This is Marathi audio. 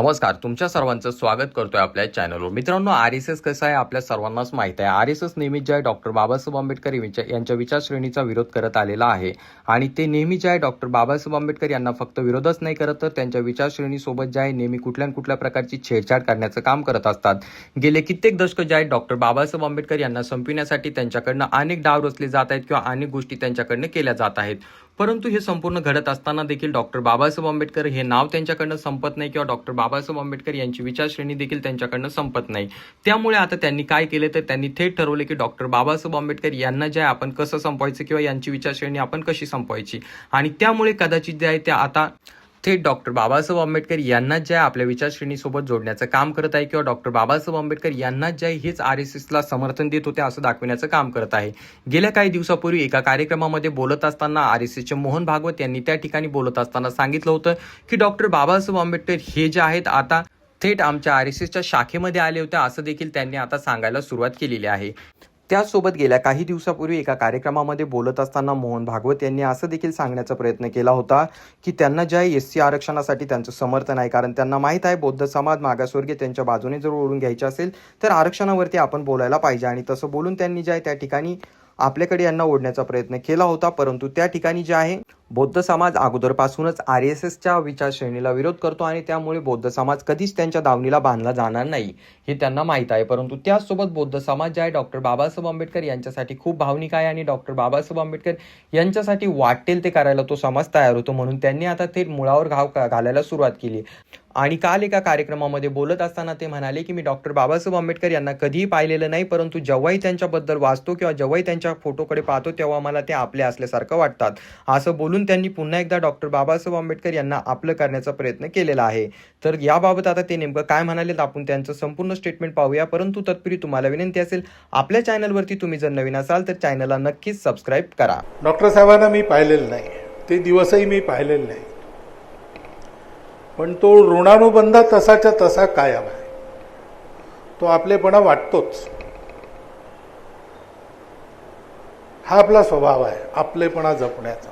नमस्कार तुमच्या सर्वांचं स्वागत करतोय आपल्या चॅनलवर मित्रांनो आर एस एस कसं आहे आपल्या सर्वांनाच माहीत आहे. आर एस एस नेहमीच जे आहे डॉक्टर बाबासाहेब आंबेडकर यांच्या यांच्या विचारश्रेणीचा विरोध करत आलेला आहे. आणि ते नेहमी जे आहे डॉक्टर बाबासाहेब आंबेडकर यांना फक्त विरोधच नाही करत तर त्यांच्या विचारश्रेणीसोबत जे आहे नेहमी कुठल्या न कुठल्या प्रकारची छेडछाड करण्याचं काम करत असतात. गेले कित्येक दशक जे आहेत डॉक्टर बाबासाहेब आंबेडकर यांना संपविण्यासाठी त्यांच्याकडनं अनेक डाव रचले जात आहेत किंवा अनेक गोष्टी त्यांच्याकडनं केल्या जात आहेत. परंतु हे संपूर्ण घडत असताना देखील डॉक्टर बाबासाहेब आंबेडकर हे नाव त्यांच्याकडनं संपत नाही किंवा डॉक्टर बाबासाहेब आंबेडकर यांची विचारश्रेणी देखील त्यांच्याकडनं संपत नाही. त्यामुळे आता त्यांनी काय केले तर त्यांनी थेट ठरवले की डॉक्टर बाबासाहेब आंबेडकर यांना जे आहे आपण कसं संपवायचं किंवा यांची विचारश्रेणी आपण कशी संपवायची. आणि त्यामुळे कदाचित जे आहे ते आता थेट डॉक्टर बाबासाहेब आंबेडकर यांना जे आहे आपल्या विचारश्रेणीसोबत जोडण्याचं काम करत आहे किंवा डॉक्टर बाबासाहेब आंबेडकर यांना जे आहे हेच आर एस एसला समर्थन देत होते असं दाखविण्याचं काम करत आहे. गेल्या काही दिवसापूर्वी एका कार्यक्रमामध्ये बोलत असताना आर एस एसचे मोहन भागवत यांनी त्या ठिकाणी बोलत असताना सांगितलं होतं की डॉक्टर बाबासाहेब आंबेडकर हे जे आहेत आता थेट आमच्या आर एस एसच्या शाखेमध्ये आले होते असं देखील त्यांनी आता सांगायला सुरुवात केलेली आहे. त्याचसोबत गेल्या काही दिवसापूर्वी एका कार्यक्रमामध्ये बोलत असताना मोहन भागवत यांनी असं देखील सांगण्याचा प्रयत्न केला होता की त्यांना ज्या एस सी आरक्षणासाठी त्यांचं समर्थन आहे कारण त्यांना माहीत आहे बौद्ध समाज मागासवर्गीय त्यांच्या बाजूने जर ओढून घ्यायचे असेल तर आरक्षणावरती आपण बोलायला पाहिजे. आणि तसं बोलून त्यांनी जे आहे त्या ठिकाणी आपल्याकडे यांना ओढण्याचा प्रयत्न केला होता परंतु त्या ठिकाणी जे आहे बौद्ध समाज अगोदरपासूनच आर एस एसच्या विचारश्रेणीला विरोध करतो आणि त्यामुळे बौद्ध समाज कधीच त्यांच्या दावणीला बांधला जाणार नाही हे त्यांना माहीत आहे. परंतु त्याचसोबत बौद्ध समाज जे आहे डॉक्टर बाबासाहेब आंबेडकर यांच्यासाठी खूप भावनिक आहे आणि डॉक्टर बाबासाहेब आंबेडकर यांच्यासाठी वाटेल ते करायला तो समाज तयार होतो म्हणून त्यांनी आता थेट मुळावर घाव का- घालायला सुरुवात केली आणि काल एका कार्यक्रमामध्ये बोलत असताना ते म्हणाले की मी डॉक्टर बाबासाहेब आंबेडकर यांना कधीही पाहिलेलं नाही परंतु जेव्हाही त्यांच्याबद्दल वाचतो किंवा जेव्हाही त्यांच्या फोटोकडे पाहतो तेव्हा मला ते आपले असल्यासारखं वाटतात. असं बोलून त्यांनी पुन्हा एकदा डॉक्टर बाबासाहेब आंबेडकर यांना आपलं करण्याचा प्रयत्न केलेला आहे. तर याबाबत आता ते नेमकं काय म्हणाले आपण त्यांचं संपूर्ण स्टेटमेंट पाहूया. परंतु तत्पूर्वी तुम्हाला विनंती असेल आपल्या चॅनलवरती तुम्ही जर नवीन असाल तर चॅनलला नक्कीच सबस्क्राईब करा. डॉक्टर साहेबांना मी पाहिलेलं नाही. ते दिवसही मी पाहिलेले नाही. पण तो ऋणानुबंध तसाच्या तसा कायम आहे. तो आपलेपणा वाटतोच. हा आपला स्वभाव आहे आपलेपणा जपण्याचा.